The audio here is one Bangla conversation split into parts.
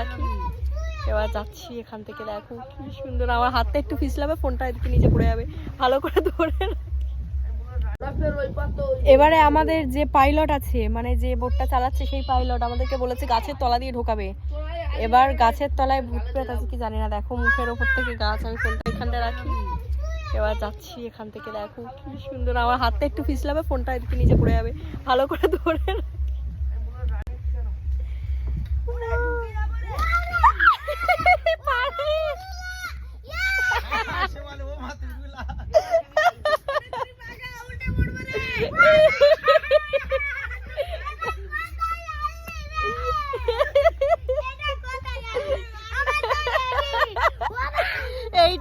রাখি। এবার যাচ্ছি এখান থেকে, দেখো কি সুন্দর। আমার হাতটা একটু ফিসলাবে, ফোনটা এদিকে নিচে পড়ে যাবে। ভালো করে ধরে এবারে আমাদের যে পাইলট আছে মানে যে বোটটা চালাচ্ছে সেই পাইলট আমাদেরকে বলেছে গাছের তলা দিয়ে ঢোকাবে। এবার গাছের তলায় ভূত প্রেত আছে কি জানি না। দেখো মুখের ওপর থেকে গাছ, আমি ফোনটা এখানটা রাখি। এবার যাচ্ছি এখান থেকে, দেখো কি সুন্দর। আমার হাতটা একটু ফিসলাবে, ফোনটা এদিকে নিচে পড়ে যাবে। ভালো করে ধরে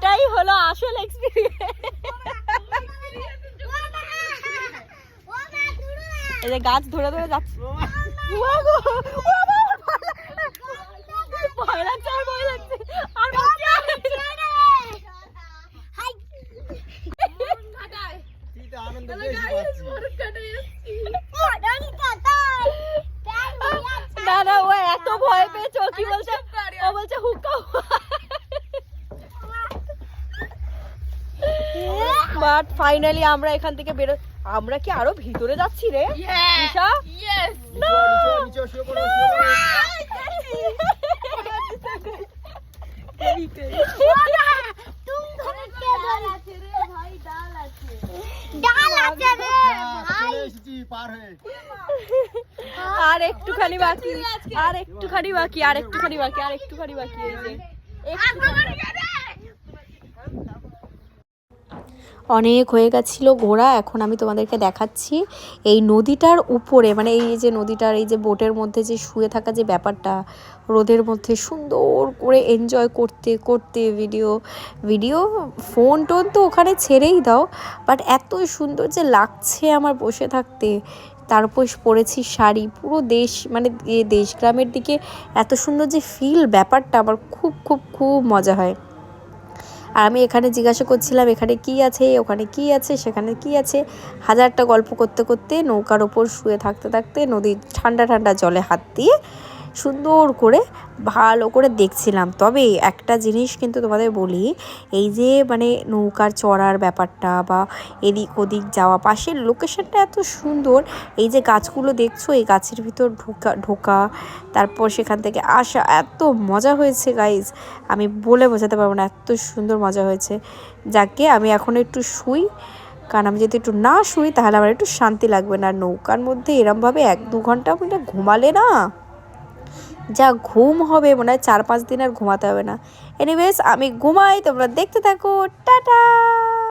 এইটাই হলো আসল এক্সপিরিয়েন্স এই যে গাছ ধরে ধরে যাচ্ছে উয়া গো, ও বাবা, আমার ভয় লাগছে আর ভয় লাগছে আর ভয় লাগছে। না না ও এত ভয় পেয়েছে ও কি বলছে ও বলছে হুক্কা বাট ফাইনালি আমরা এখান থেকে বেরো আমরা কি আরও ভিতরে যাচ্ছি রে? ঈশা? আর একটুখানি বাকি আর একটুখানি বাকি আর একটুখানি বাকি আর একটুখানি বাকি এই যে। একটুখানি বাকি। অনেক হয়ে গেছিল ঘোরা, এখন আমি তোমাদেরকে দেখাচ্ছি এই নদীটার উপরে মানে এই যে নদীটার, এই যে বোটের মধ্যে যে শুয়ে থাকা যে ব্যাপারটা, রোদের মধ্যে সুন্দর করে এনজয় করতে করতে ভিডিও ভিডিও ফোন টোন তো ওখানে ছেড়েই দাও বাট এত সুন্দর যে লাগছে আমার বসে থাকতে। তারপর পরেছি শাড়ি, পুরো দেশ মানে দেশ গ্রামের দিকে এত সুন্দর যে ফিল ব্যাপারটা আমার খুব খুব খুব মজা হয়। আর আমি এখানে জিজ্ঞাসা করছিলাম, এখানে কি আছে? ওখানে কি আছে? সেখানে কি আছে? হাজারটা গল্প করতে করতে নৌকার ওপর শুয়ে থাকতে থাকতে নদীর ঠান্ডা ঠান্ডা জলে হাত দিয়ে সুন্দর করে, ভালো করে দেখছিলাম। তবে একটা জিনিস কিন্তু তোমাদের বলি, এই যে মানে নৌকার চড়ার ব্যাপারটা বা এদিক ওদিক যাওয়া, পাশের লোকেশনটা এত সুন্দর, এই যে গাছগুলো দেখছ, এই গাছের ভিতর ঢোকা ঢোকা, তারপর সেখান থেকে আসা, এত মজা হয়েছে গাইজ আমি বলে বোঝাতে পারব না, এত সুন্দর মজা হয়েছে। যাকে আমি এখন একটু শুই, কারণ আমি যদি একটু না শুই, তাহলে আমার একটু শান্তি লাগবে না। নৌকার মধ্যে এরমভাবে এক দু ঘণ্টা মিলে ঘুমালে না। যা ঘুম হবে মনে হয় চার পাঁচ দিন আর ঘুমাতে হবে না। এনিওয়েজ আমি ঘুমাই, তোমরা দেখতে থাকো, টাটা!